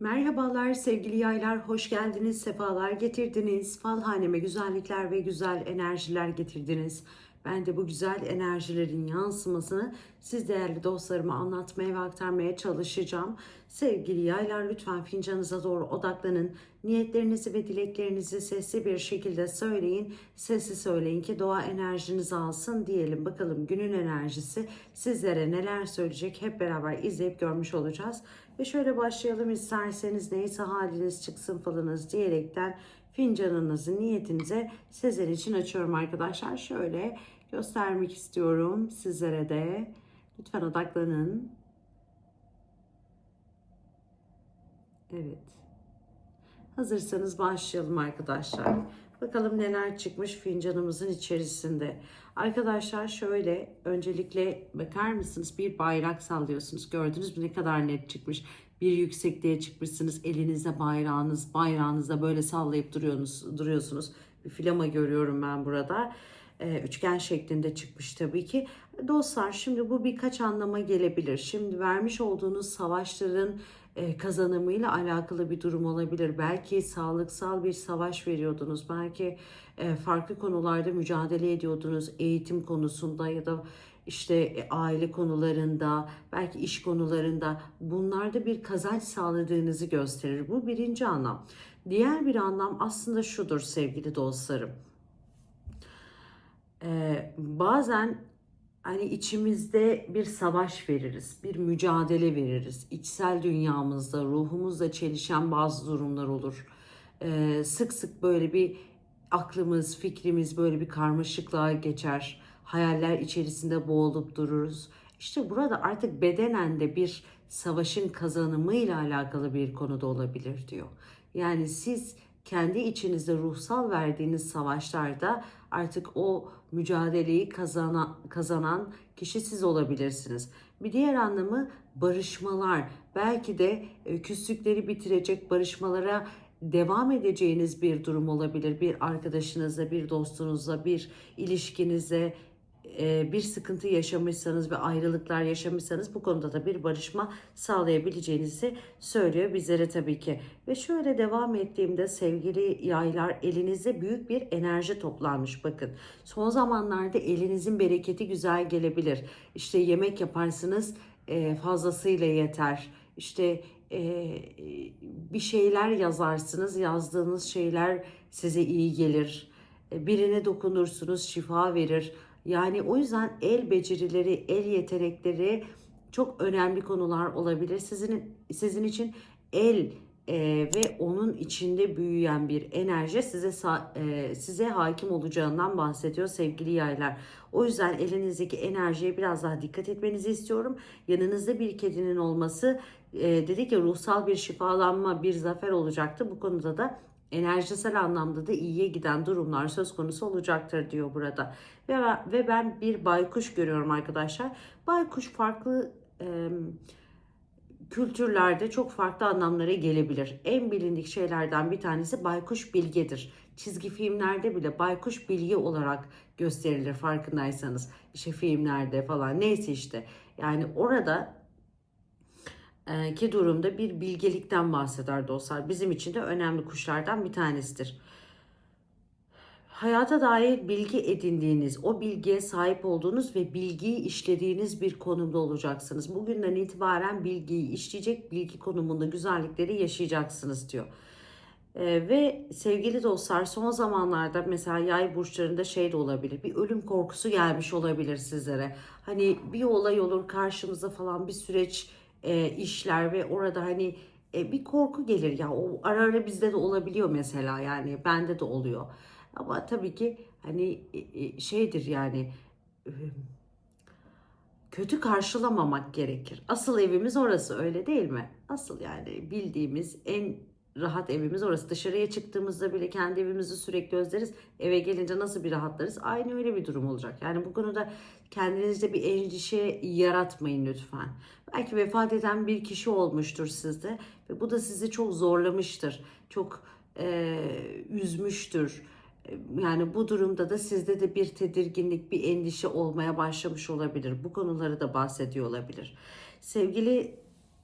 Merhabalar sevgili yaylar, hoş geldiniz, sefalar getirdiniz. Fal haneme güzellikler ve güzel enerjiler getirdiniz. Ben de bu güzel enerjilerin yansımasını siz değerli dostlarıma anlatmaya ve aktarmaya çalışacağım. Sevgili yaylar lütfen fincanınıza doğru odaklanın. Niyetlerinizi ve dileklerinizi sesli bir şekilde söyleyin. Sesli söyleyin ki doğa enerjinizi alsın diyelim. Bakalım günün enerjisi sizlere neler söyleyecek hep beraber izleyip görmüş olacağız. Ve şöyle başlayalım isterseniz neyse haliniz çıksın falınız diyerekten fincanınızı niyetinize sizler için açıyorum arkadaşlar. Şöyle göstermek istiyorum sizlere de. Lütfen odaklanın. Evet. Hazırsanız başlayalım arkadaşlar. Bakalım neler çıkmış fincanımızın içerisinde. Arkadaşlar şöyle öncelikle bakar mısınız bir bayrak sallıyorsunuz. Gördünüz mü ne kadar net çıkmış. Bir yüksekliğe çıkmışsınız. Elinizde bayrağınız, bayrağınızda böyle sallayıp duruyorsunuz. duruyorsunuz. Bir flama görüyorum ben burada. Ee, üçgen şeklinde çıkmış tabii ki. Dostlar şimdi bu birkaç anlama gelebilir. Şimdi vermiş olduğunuz savaşların e, kazanımıyla alakalı bir durum olabilir. Belki sağlıksal bir savaş veriyordunuz. Belki e, farklı konularda mücadele ediyordunuz. Eğitim konusunda ya da işte e, aile konularında, belki iş konularında bunlarda bir kazanç sağladığınızı gösterir. Bu birinci anlam. Diğer bir anlam aslında şudur sevgili dostlarım. Ee, bazen hani içimizde bir savaş veririz, bir mücadele veririz. İçsel dünyamızda, ruhumuzla çelişen bazı durumlar olur. Ee, sık sık böyle bir aklımız, fikrimiz böyle bir karmaşıklığa geçer. Hayaller içerisinde boğulup dururuz. İşte burada artık bedenen de bir savaşın kazanımıyla alakalı bir konuda olabilir diyor. Yani siz kendi içinizde ruhsal verdiğiniz savaşlarda artık o mücadeleyi kazanan, kazanan kişi siz olabilirsiniz. Bir diğer anlamı barışmalar. Belki de e, küslükleri bitirecek barışmalara devam edeceğiniz bir durum olabilir. Bir arkadaşınızla, bir dostunuzla, bir ilişkinize bir sıkıntı yaşamışsanız ve ayrılıklar yaşamışsanız bu konuda da bir barışma sağlayabileceğinizi söylüyor bizlere tabii ki. Ve şöyle devam ettiğimde sevgili yaylar elinizde büyük bir enerji toplanmış bakın. Son zamanlarda elinizin bereketi güzel gelebilir. İşte yemek yaparsınız fazlasıyla yeter. İşte bir şeyler yazarsınız yazdığınız şeyler size iyi gelir. Birine dokunursunuz şifa verir yani o yüzden el becerileri, el yetenekleri çok önemli konular olabilir. Sizin sizin için el e, ve onun içinde büyüyen bir enerji size e, size hakim olacağından bahsediyor sevgili yaylar. O yüzden elinizdeki enerjiye biraz daha dikkat etmenizi istiyorum. Yanınızda bir kedinin olması e, dedi ki ruhsal bir şifalanma, bir zafer olacaktı. Bu konuda da enerjisel anlamda da iyiye giden durumlar söz konusu olacaktır diyor burada. Ve, ve ben bir baykuş görüyorum arkadaşlar. Baykuş farklı e, kültürlerde çok farklı anlamlara gelebilir. En bilindik şeylerden bir tanesi baykuş bilgedir. Çizgi filmlerde bile baykuş bilgi olarak gösterilir farkındaysanız. İşte filmlerde falan neyse işte. Yani orada ki durumda bir bilgelikten bahseder dostlar. Bizim için de önemli kuşlardan bir tanesidir. Hayata dair bilgi edindiğiniz, o bilgiye sahip olduğunuz ve bilgiyi işlediğiniz bir konumda olacaksınız. Bugünden itibaren bilgiyi işleyecek, bilgi konumunda güzellikleri yaşayacaksınız diyor. Ee, ve sevgili dostlar son zamanlarda mesela yay burçlarında şey de olabilir. Bir ölüm korkusu gelmiş olabilir sizlere. Hani bir olay olur karşımıza falan bir süreç e, işler ve orada hani e, bir korku gelir ya o ara ara bizde de olabiliyor mesela yani bende de oluyor. Ama tabii ki hani e, e, şeydir yani e, kötü karşılamamak gerekir. Asıl evimiz orası öyle değil mi? Asıl yani bildiğimiz en rahat evimiz orası. Dışarıya çıktığımızda bile kendi evimizi sürekli özleriz. Eve gelince nasıl bir rahatlarız? Aynı öyle bir durum olacak. Yani bu konuda kendinizde bir endişe yaratmayın lütfen. Belki vefat eden bir kişi olmuştur sizde ve bu da sizi çok zorlamıştır. Çok e, üzmüştür. Yani bu durumda da sizde de bir tedirginlik, bir endişe olmaya başlamış olabilir. Bu konuları da bahsediyor olabilir. Sevgili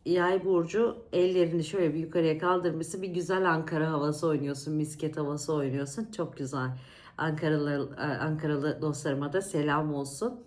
Yay burcu ellerini şöyle bir yukarıya kaldırmışsın. Bir güzel Ankara havası oynuyorsun. Misket havası oynuyorsun. Çok güzel. Ankaralı Ankaralı dostlarıma da selam olsun.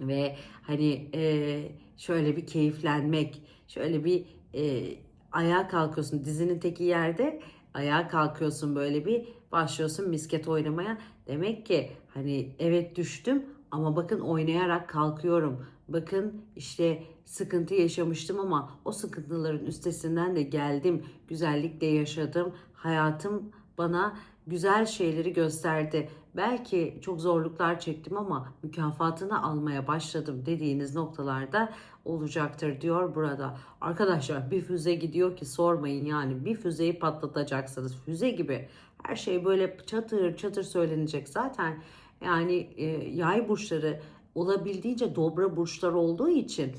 Ve hani e, şöyle bir keyiflenmek, şöyle bir e, ayağa kalkıyorsun. Dizinin teki yerde ayağa kalkıyorsun böyle bir başlıyorsun misket oynamaya. Demek ki hani evet düştüm ama bakın oynayarak kalkıyorum. Bakın işte sıkıntı yaşamıştım ama o sıkıntıların üstesinden de geldim. Güzellikle yaşadım. Hayatım bana güzel şeyleri gösterdi. Belki çok zorluklar çektim ama mükafatını almaya başladım dediğiniz noktalarda olacaktır diyor burada. Arkadaşlar bir füze gidiyor ki sormayın yani bir füzeyi patlatacaksınız. Füze gibi her şey böyle çatır çatır söylenecek. Zaten yani e, yay burçları olabildiğince dobra burçlar olduğu için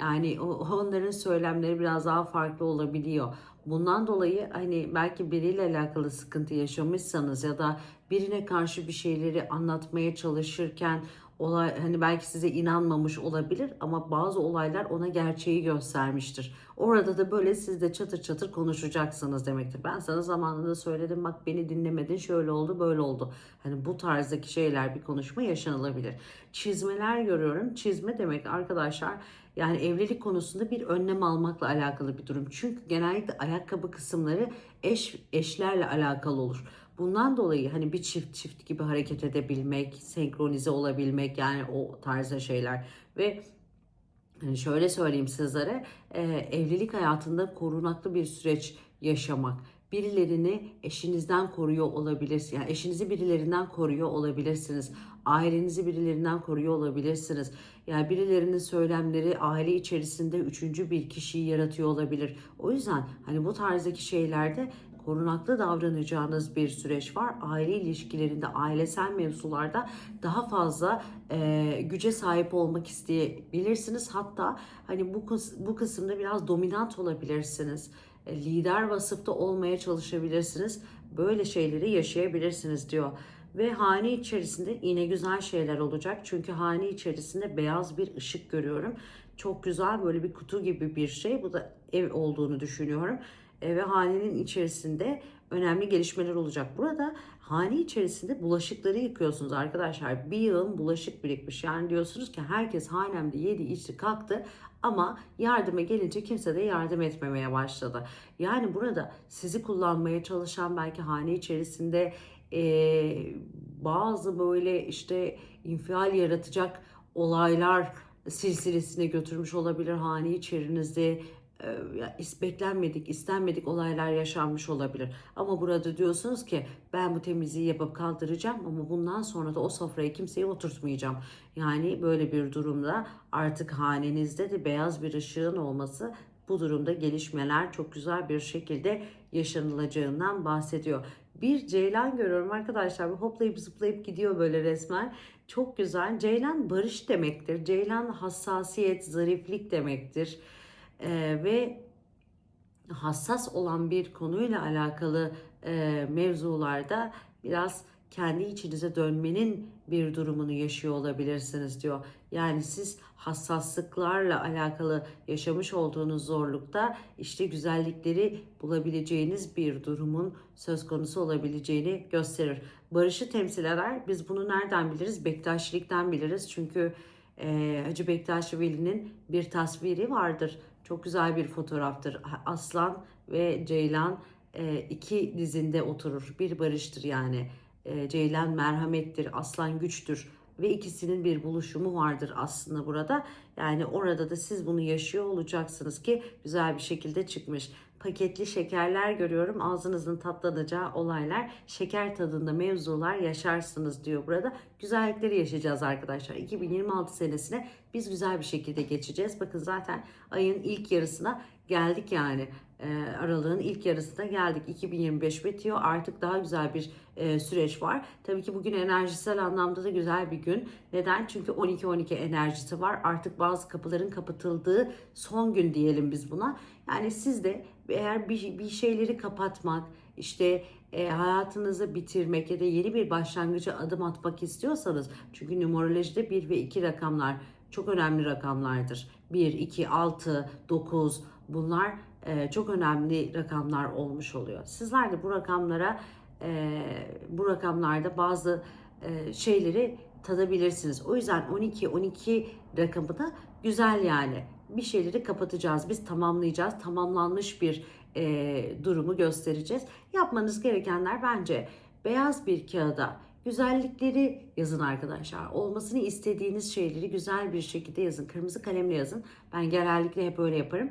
yani onların söylemleri biraz daha farklı olabiliyor. Bundan dolayı hani belki biriyle alakalı sıkıntı yaşamışsanız ya da birine karşı bir şeyleri anlatmaya çalışırken olay hani belki size inanmamış olabilir ama bazı olaylar ona gerçeği göstermiştir. Orada da böyle siz de çatır çatır konuşacaksınız demektir. Ben sana zamanında söyledim bak beni dinlemedin şöyle oldu böyle oldu. Hani bu tarzdaki şeyler bir konuşma yaşanılabilir. Çizmeler görüyorum. Çizme demek arkadaşlar yani evlilik konusunda bir önlem almakla alakalı bir durum. Çünkü genellikle ayakkabı kısımları eş eşlerle alakalı olur. Bundan dolayı hani bir çift çift gibi hareket edebilmek, senkronize olabilmek yani o tarzda şeyler ve hani şöyle söyleyeyim sizlere e, evlilik hayatında korunaklı bir süreç yaşamak birilerini eşinizden koruyor olabilirsiniz. Yani eşinizi birilerinden koruyor olabilirsiniz. Ailenizi birilerinden koruyor olabilirsiniz. Yani birilerinin söylemleri aile içerisinde üçüncü bir kişiyi yaratıyor olabilir. O yüzden hani bu tarzdaki şeylerde korunaklı davranacağınız bir süreç var. Aile ilişkilerinde, ailesel mevzularda daha fazla e, güce sahip olmak isteyebilirsiniz. Hatta hani bu bu kısımda biraz dominant olabilirsiniz. E, lider vasıfta olmaya çalışabilirsiniz. Böyle şeyleri yaşayabilirsiniz diyor. Ve hane içerisinde yine güzel şeyler olacak. Çünkü hane içerisinde beyaz bir ışık görüyorum. Çok güzel böyle bir kutu gibi bir şey. Bu da ev olduğunu düşünüyorum. E, ve hanenin içerisinde önemli gelişmeler olacak. Burada hane içerisinde bulaşıkları yıkıyorsunuz arkadaşlar. Bir yığın bulaşık birikmiş. Yani diyorsunuz ki herkes hanemde yedi içti kalktı ama yardıma gelince kimse de yardım etmemeye başladı. Yani burada sizi kullanmaya çalışan belki hane içerisinde e, bazı böyle işte infial yaratacak olaylar silsilesine götürmüş olabilir hane içerinizde beklenmedik, istenmedik olaylar yaşanmış olabilir. Ama burada diyorsunuz ki ben bu temizliği yapıp kaldıracağım ama bundan sonra da o sofraya kimseyi oturtmayacağım. Yani böyle bir durumda artık hanenizde de beyaz bir ışığın olması bu durumda gelişmeler çok güzel bir şekilde yaşanılacağından bahsediyor. Bir ceylan görüyorum arkadaşlar. Bir hoplayıp zıplayıp gidiyor böyle resmen. Çok güzel. Ceylan barış demektir. Ceylan hassasiyet, zariflik demektir e, ve hassas olan bir konuyla alakalı e, mevzularda biraz kendi içinize dönmenin bir durumunu yaşıyor olabilirsiniz diyor. Yani siz hassaslıklarla alakalı yaşamış olduğunuz zorlukta işte güzellikleri bulabileceğiniz bir durumun söz konusu olabileceğini gösterir. Barışı temsil eder. Biz bunu nereden biliriz? Bektaşilikten biliriz. Çünkü e, Hacı Bektaş Veli'nin bir tasviri vardır. Çok güzel bir fotoğraftır. Aslan ve Ceylan e, iki dizinde oturur. Bir barıştır yani. E, Ceylan merhamettir, aslan güçtür ve ikisinin bir buluşumu vardır aslında burada. Yani orada da siz bunu yaşıyor olacaksınız ki güzel bir şekilde çıkmış paketli şekerler görüyorum. Ağzınızın tatlanacağı olaylar, şeker tadında mevzular yaşarsınız diyor burada. Güzellikleri yaşayacağız arkadaşlar. 2026 senesine biz güzel bir şekilde geçeceğiz. Bakın zaten ayın ilk yarısına geldik yani. E, aralığın ilk yarısına geldik. 2025 bitiyor. Artık daha güzel bir e, süreç var. Tabii ki bugün enerjisel anlamda da güzel bir gün. Neden? Çünkü 12-12 enerjisi var. Artık bazı kapıların kapatıldığı son gün diyelim biz buna. Yani siz de eğer bir, bir şeyleri kapatmak, işte e, hayatınızı bitirmek ya da yeni bir başlangıca adım atmak istiyorsanız çünkü numerolojide 1 ve 2 rakamlar çok önemli rakamlardır. 1, 2, 6, 9, Bunlar e, çok önemli rakamlar olmuş oluyor. Sizler de bu rakamlara e, bu rakamlarda bazı e, şeyleri tadabilirsiniz. O yüzden 12 12 rakamı da güzel yani. Bir şeyleri kapatacağız. Biz tamamlayacağız. Tamamlanmış bir e, durumu göstereceğiz. Yapmanız gerekenler bence beyaz bir kağıda güzellikleri yazın arkadaşlar. Olmasını istediğiniz şeyleri güzel bir şekilde yazın. Kırmızı kalemle yazın. Ben genellikle hep öyle yaparım.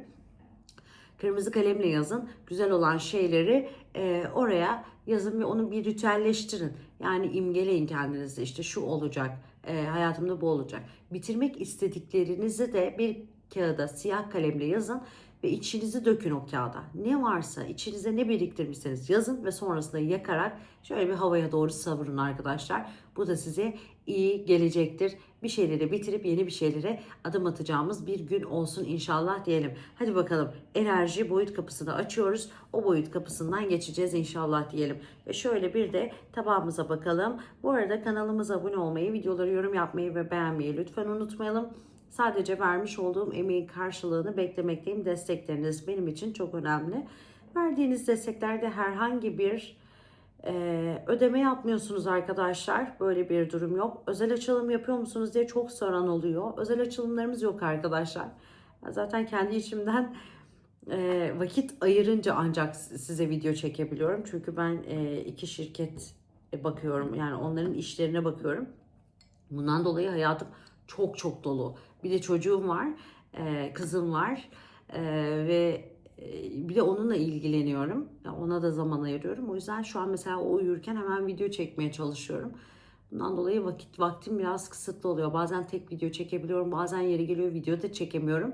Kırmızı kalemle yazın. Güzel olan şeyleri e, oraya yazın ve onu bir ritüelleştirin. Yani imgeleyin kendinizde işte şu olacak, e, hayatımda bu olacak. Bitirmek istediklerinizi de bir kağıda siyah kalemle yazın ve içinizi dökün o kağıda. Ne varsa içinize ne biriktirmişseniz yazın ve sonrasında yakarak şöyle bir havaya doğru savurun arkadaşlar. Bu da size iyi gelecektir. Bir şeyleri bitirip yeni bir şeylere adım atacağımız bir gün olsun inşallah diyelim. Hadi bakalım enerji boyut kapısını açıyoruz. O boyut kapısından geçeceğiz inşallah diyelim. Ve şöyle bir de tabağımıza bakalım. Bu arada kanalımıza abone olmayı, videoları yorum yapmayı ve beğenmeyi lütfen unutmayalım. Sadece vermiş olduğum emeğin karşılığını beklemekteyim. Destekleriniz benim için çok önemli. Verdiğiniz desteklerde herhangi bir e, ödeme yapmıyorsunuz arkadaşlar. Böyle bir durum yok. Özel açılım yapıyor musunuz diye çok soran oluyor. Özel açılımlarımız yok arkadaşlar. Zaten kendi içimden e, vakit ayırınca ancak size video çekebiliyorum. Çünkü ben e, iki şirket bakıyorum. Yani onların işlerine bakıyorum. Bundan dolayı hayatım çok çok dolu. Bir de çocuğum var, kızım var ve bir de onunla ilgileniyorum. Ona da zaman ayırıyorum. O yüzden şu an mesela o uyurken hemen video çekmeye çalışıyorum. Bundan dolayı vakit vaktim biraz kısıtlı oluyor. Bazen tek video çekebiliyorum, bazen yeri geliyor video da çekemiyorum.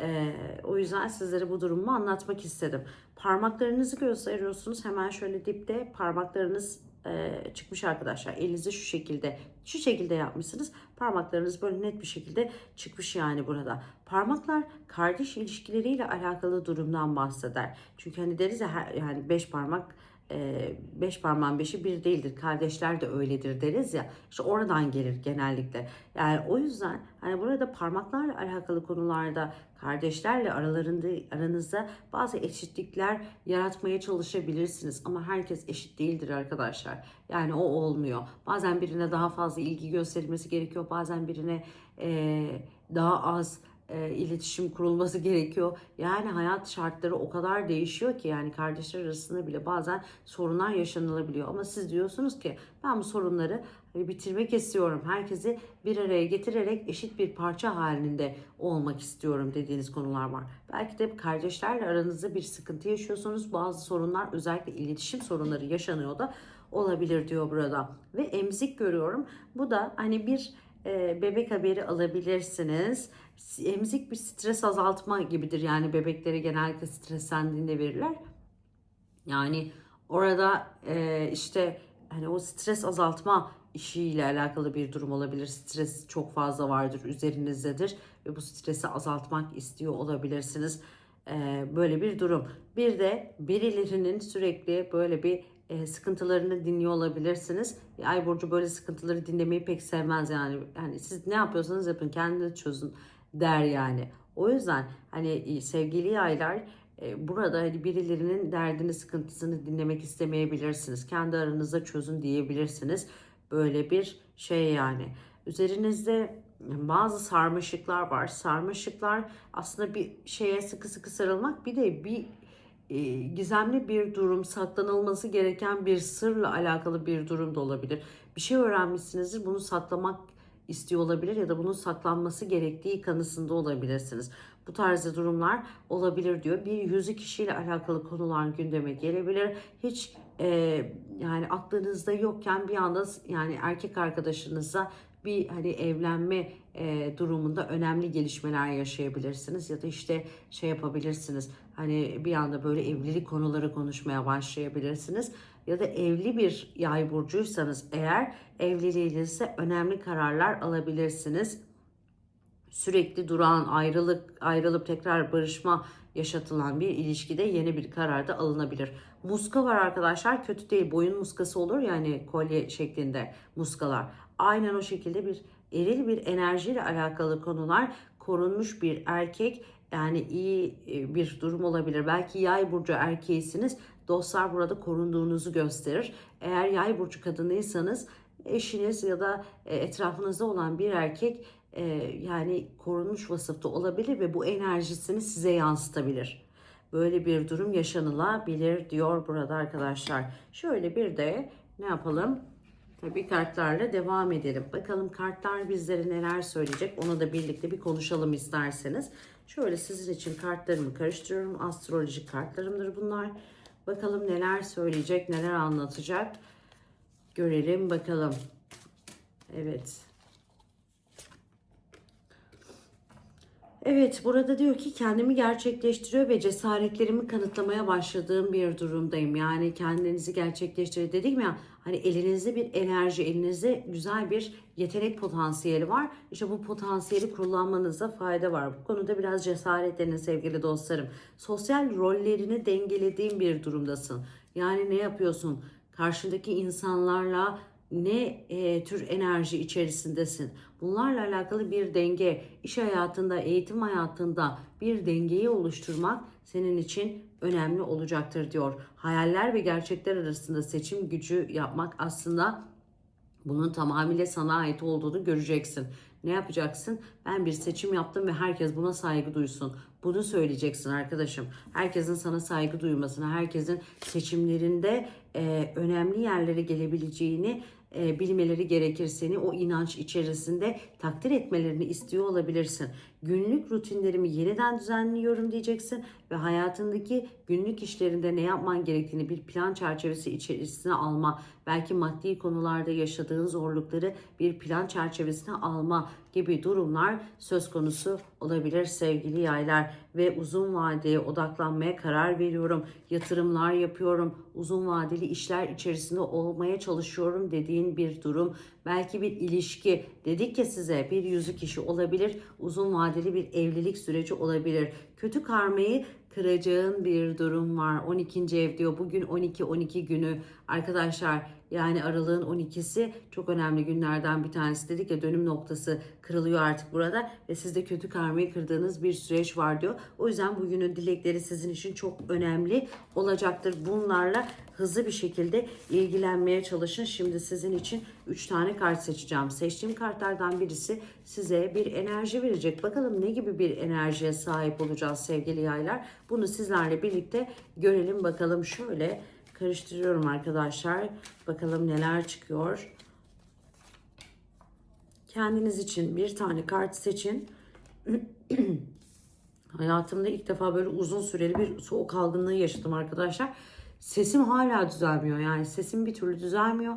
Ee, o yüzden sizlere bu durumu anlatmak istedim. Parmaklarınızı gösteriyorsunuz. Hemen şöyle dipte parmaklarınız e, çıkmış arkadaşlar. Elinizi şu şekilde şu şekilde yapmışsınız. Parmaklarınız böyle net bir şekilde çıkmış yani burada. Parmaklar kardeş ilişkileriyle alakalı durumdan bahseder. Çünkü hani deriz ya her- yani beş parmak e, beş parmağın beşi bir değildir. Kardeşler de öyledir deriz ya. İşte oradan gelir genellikle. Yani o yüzden hani burada parmaklarla alakalı konularda kardeşlerle aralarında aranızda bazı eşitlikler yaratmaya çalışabilirsiniz. Ama herkes eşit değildir arkadaşlar. Yani o olmuyor. Bazen birine daha fazla ilgi gösterilmesi gerekiyor. Bazen birine e, daha az e, iletişim kurulması gerekiyor. Yani hayat şartları o kadar değişiyor ki yani kardeşler arasında bile bazen sorunlar yaşanılabiliyor. Ama siz diyorsunuz ki ben bu sorunları hani bitirmek istiyorum. Herkesi bir araya getirerek eşit bir parça halinde olmak istiyorum dediğiniz konular var. Belki de kardeşlerle aranızda bir sıkıntı yaşıyorsunuz. Bazı sorunlar özellikle iletişim sorunları yaşanıyor da olabilir diyor burada. Ve emzik görüyorum. Bu da hani bir e, bebek haberi alabilirsiniz. Emzik bir stres azaltma gibidir. Yani bebeklere genellikle streslendiğinde verirler. Yani orada e, işte hani o stres azaltma işiyle alakalı bir durum olabilir. Stres çok fazla vardır, üzerinizdedir ve bu stresi azaltmak istiyor olabilirsiniz. E, böyle bir durum. Bir de birilerinin sürekli böyle bir e, sıkıntılarını dinliyor olabilirsiniz. Ay burcu böyle sıkıntıları dinlemeyi pek sevmez yani. Yani siz ne yapıyorsanız yapın, kendiniz çözün der yani. O yüzden hani sevgili yaylar e, burada hani birilerinin derdini, sıkıntısını dinlemek istemeyebilirsiniz. Kendi aranızda çözün diyebilirsiniz. Böyle bir şey yani. Üzerinizde bazı sarmaşıklar var. Sarmaşıklar aslında bir şeye sıkı sıkı sarılmak bir de bir e, gizemli bir durum, saklanılması gereken bir sırla alakalı bir durum da olabilir. Bir şey öğrenmişsinizdir, bunu saklamak istiyor olabilir ya da bunun saklanması gerektiği kanısında olabilirsiniz. Bu tarzda durumlar olabilir diyor. Bir yüzü kişiyle alakalı konular gündeme gelebilir. Hiç e, yani aklınızda yokken bir anda yani erkek arkadaşınızla bir hani evlenme e, durumunda önemli gelişmeler yaşayabilirsiniz ya da işte şey yapabilirsiniz. Hani bir anda böyle evlilik konuları konuşmaya başlayabilirsiniz ya da evli bir yay burcuysanız eğer evliliğinizde önemli kararlar alabilirsiniz. Sürekli duran ayrılık ayrılıp tekrar barışma yaşatılan bir ilişkide yeni bir karar da alınabilir. Muska var arkadaşlar kötü değil boyun muskası olur yani kolye şeklinde muskalar. Aynen o şekilde bir eril bir enerjiyle alakalı konular korunmuş bir erkek Yani iyi e, bir durum olabilir. Belki yay burcu erkeğisiniz. Dostlar burada korunduğunuzu gösterir. Eğer yay burcu kadınıysanız eşiniz ya da e, etrafınızda olan bir erkek e, yani korunmuş vasıfta olabilir ve bu enerjisini size yansıtabilir. Böyle bir durum yaşanılabilir diyor burada arkadaşlar. Şöyle bir de ne yapalım? Tabii kartlarla devam edelim. Bakalım kartlar bizlere neler söyleyecek onu da birlikte bir konuşalım isterseniz. Şöyle sizin için kartlarımı karıştırıyorum. Astrolojik kartlarımdır bunlar. Bakalım neler söyleyecek, neler anlatacak. Görelim bakalım. Evet. Evet, burada diyor ki kendimi gerçekleştiriyor ve cesaretlerimi kanıtlamaya başladığım bir durumdayım. Yani kendinizi gerçekleştiriyor dedim ya hani elinizde bir enerji, elinizde güzel bir yetenek potansiyeli var. İşte bu potansiyeli kullanmanızda fayda var. Bu konuda biraz cesaretlenin sevgili dostlarım. Sosyal rollerini dengelediğin bir durumdasın. Yani ne yapıyorsun? Karşındaki insanlarla ne e, tür enerji içerisindesin? Bunlarla alakalı bir denge, iş hayatında, eğitim hayatında bir dengeyi oluşturmak senin için önemli olacaktır diyor. Hayaller ve gerçekler arasında seçim gücü yapmak aslında bunun tamamıyla sana ait olduğunu göreceksin. Ne yapacaksın? Ben bir seçim yaptım ve herkes buna saygı duysun. Bunu söyleyeceksin arkadaşım. Herkesin sana saygı duymasını, herkesin seçimlerinde e, önemli yerlere gelebileceğini e, bilmeleri gerekir seni o inanç içerisinde takdir etmelerini istiyor olabilirsin. Günlük rutinlerimi yeniden düzenliyorum diyeceksin ve hayatındaki günlük işlerinde ne yapman gerektiğini bir plan çerçevesi içerisine alma, belki maddi konularda yaşadığın zorlukları bir plan çerçevesine alma gibi durumlar söz konusu olabilir sevgili yaylar ve uzun vadeye odaklanmaya karar veriyorum. Yatırımlar yapıyorum. Uzun vadeli işler içerisinde olmaya çalışıyorum dediğin bir durum. Belki bir ilişki dedik ya size bir yüzük işi olabilir. Uzun vadeli bir evlilik süreci olabilir. Kötü karmayı kıracağın bir durum var. 12. ev diyor. Bugün 12-12 günü arkadaşlar yani aralığın 12'si çok önemli günlerden bir tanesi dedik ya dönüm noktası kırılıyor artık burada ve sizde kötü karmayı kırdığınız bir süreç var diyor. O yüzden bugünün dilekleri sizin için çok önemli olacaktır. Bunlarla hızlı bir şekilde ilgilenmeye çalışın. Şimdi sizin için 3 tane kart seçeceğim. Seçtiğim kartlardan birisi size bir enerji verecek. Bakalım ne gibi bir enerjiye sahip olacağız sevgili yaylar. Bunu sizlerle birlikte görelim bakalım. Şöyle karıştırıyorum arkadaşlar. Bakalım neler çıkıyor. Kendiniz için bir tane kart seçin. Hayatımda ilk defa böyle uzun süreli bir soğuk algınlığı yaşadım arkadaşlar. Sesim hala düzelmiyor. Yani sesim bir türlü düzelmiyor.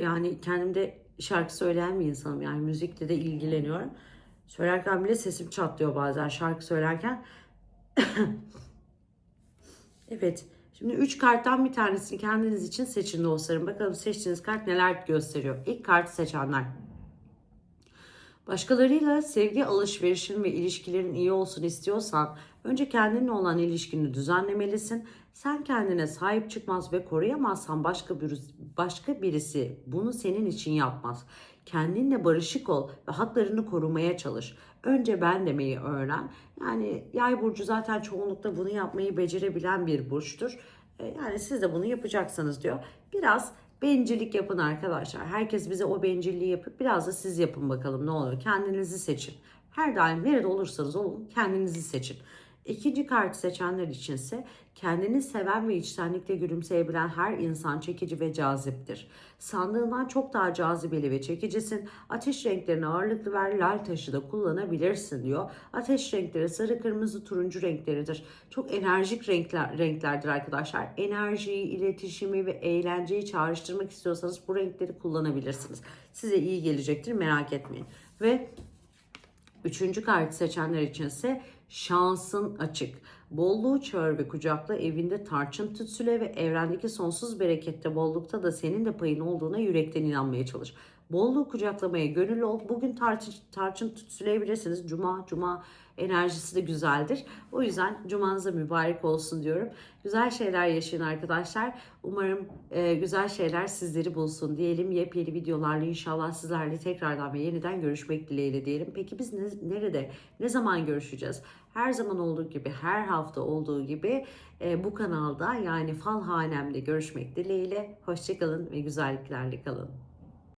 Yani kendimde şarkı söyleyen bir insanım. Yani müzikle de ilgileniyorum. Söylerken bile sesim çatlıyor bazen şarkı söylerken. evet. Şimdi 3 karttan bir tanesini kendiniz için seçin dostlarım. Bakalım seçtiğiniz kart neler gösteriyor. İlk kartı seçenler. Başkalarıyla sevgi alışverişin ve ilişkilerin iyi olsun istiyorsan önce kendinle olan ilişkini düzenlemelisin. Sen kendine sahip çıkmaz ve koruyamazsan başka birisi, başka birisi bunu senin için yapmaz. Kendinle barışık ol ve haklarını korumaya çalış. Önce ben demeyi öğren. Yani yay burcu zaten çoğunlukla bunu yapmayı becerebilen bir burçtur. E, yani siz de bunu yapacaksınız diyor. Biraz bencillik yapın arkadaşlar. Herkes bize o bencilliği yapıp biraz da siz yapın bakalım ne olur. Kendinizi seçin. Her daim nerede olursanız olun kendinizi seçin. İkinci kartı seçenler içinse kendini seven ve içtenlikle gülümseyebilen her insan çekici ve caziptir. Sandığından çok daha cazibeli ve çekicisin. Ateş renklerini ağırlıklı ver, lal taşı da kullanabilirsin diyor. Ateş renkleri sarı, kırmızı, turuncu renkleridir. Çok enerjik renkler, renklerdir arkadaşlar. Enerjiyi, iletişimi ve eğlenceyi çağrıştırmak istiyorsanız bu renkleri kullanabilirsiniz. Size iyi gelecektir merak etmeyin. Ve Üçüncü kartı seçenler içinse şansın açık. Bolluğu çağır ve kucakla evinde tarçın tütsüle ve evrendeki sonsuz berekette bollukta da senin de payın olduğuna yürekten inanmaya çalış. Bolluğu kucaklamaya gönül ol. Bugün tarçın, tarçın tütsüleyebilirsiniz. Cuma, cuma enerjisi de güzeldir. O yüzden cumanıza mübarek olsun diyorum. Güzel şeyler yaşayın arkadaşlar. Umarım e, güzel şeyler sizleri bulsun diyelim. Yepyeni videolarla inşallah sizlerle tekrardan ve yeniden görüşmek dileğiyle diyelim. Peki biz ne- nerede, ne zaman görüşeceğiz? Her zaman olduğu gibi, her hafta olduğu gibi e, bu kanalda yani Fal Hanem'de görüşmek dileğiyle. Hoşçakalın ve güzelliklerle kalın.